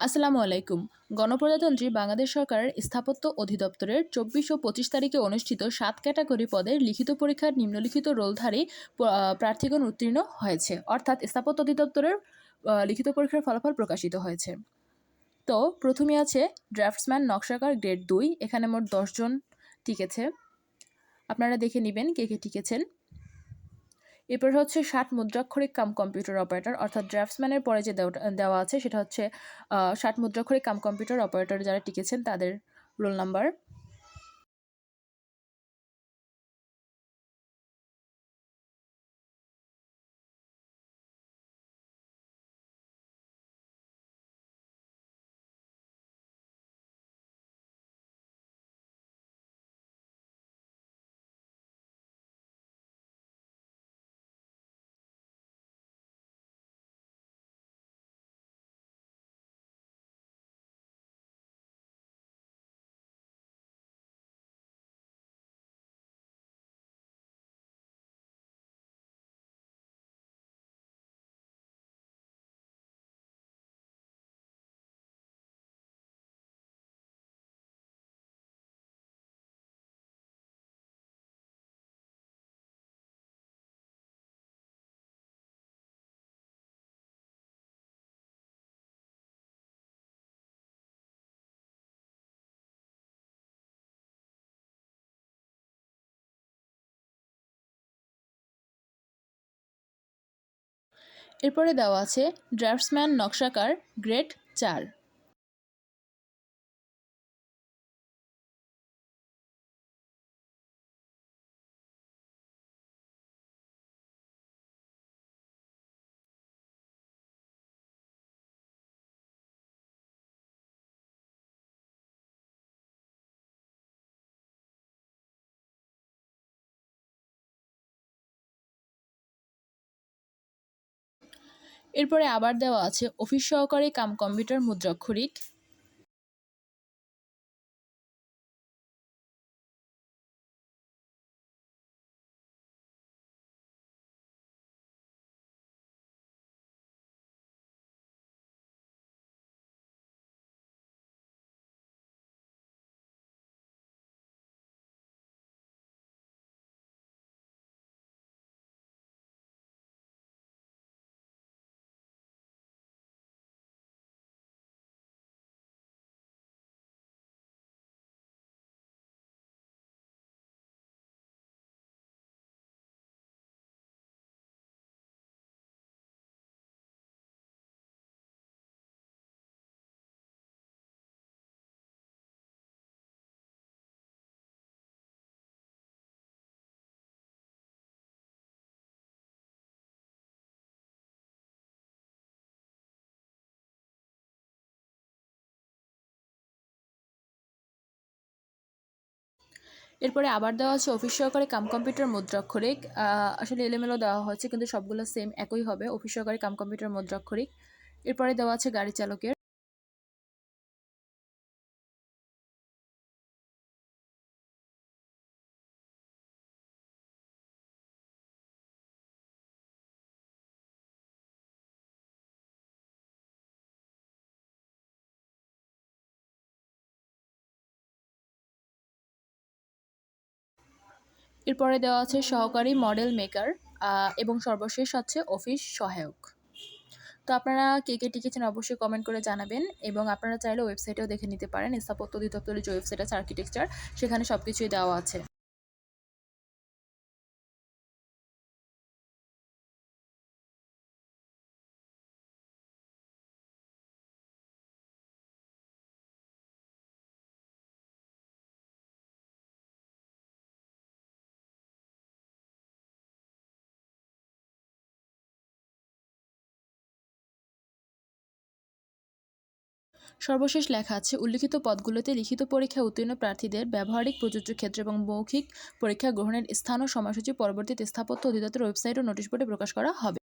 আসসালামু আলাইকুম। গণপ্রজাতন্ত্রী বাংলাদেশ সরকারের স্থাপত্য অধিদপ্তরের চব্বিশ ও পঁচিশ তারিখে অনুষ্ঠিত সাত ক্যাটাগরি পদের লিখিত পরীক্ষার নিম্নলিখিত রোলধারী প্রার্থীগণ উত্তীর্ণ হয়েছে। অর্থাৎ স্থাপত্য অধিদপ্তরের লিখিত পরীক্ষার ফলাফল প্রকাশিত হয়েছে। তো প্রথমে আছে ড্রাফটসম্যান নকশাকার গ্রেড দুই। এখানে মোট দশজন টিকেছে। আপনারা দেখে নেবেন কে কে টিকেছেন। এরপর হচ্ছে ষাট মুদ্রাক্ষরিক কাম কম্পিউটার অপারেটর, অর্থাৎ ড্রাফটসম্যানের পরে যে দেওয়া- আছে সেটা হচ্ছে ষাট মুদ্রাক্ষরিক কাম কম্পিউটার অপারেটর যারা টিকেছেন তাদের রোল নাম্বার। এরপরে দেওয়া আছে ড্রাফটসম্যান নকশাকার গ্রেড চার। এরপরে আবার দেওয়া আছে অফিস সহকারী কাম কম্পিউটার মুদ্রাক্ষরিক এরপরে আবার দেওয়া আছে অফিস সহকারে কাম কম্পিউটার মুদ্রাক্ষরিক। আসলে এলোমেলো দেওয়া হয়েছে, কিন্তু সবগুলো সেম একই হবে, অফিস সহকারে কাম কম্পিউটার মুদ্রাক্ষরিক। এরপরে দেওয়া আছে গাড়ি চালকের। এরপরে দেওয়া আছে সহকারী মডেল মেকার এবং সর্বশেষ হচ্ছে অফিস সহায়ক। তো আপনারা কে কে টিকেছেন অবশ্যই কমেন্ট করে জানাবেন, এবং আপনারা চাইলে ওয়েবসাইটেও দেখে নিতে পারেন। স্থাপত্য অধিদপ্তরের যে ওয়েবসাইট আছে আর্কিটেকচার সেখানে সব কিছুই দেওয়া আছে। সর্বশেষ লেখা আছে, উল্লিখিত পদগুলোতে লিখিত পরীক্ষা উত্তীর্ণ প্রার্থীদের ব্যবহারিক প্রযোজ্য ক্ষেত্র এবং মৌখিক পরীক্ষা গ্রহণের স্থান ও সময়সূচি পরবর্তীতে স্থাপত্য অধিদপ্তর ওয়েবসাইট ও নোটিশ বোর্ডে প্রকাশ করা হবে।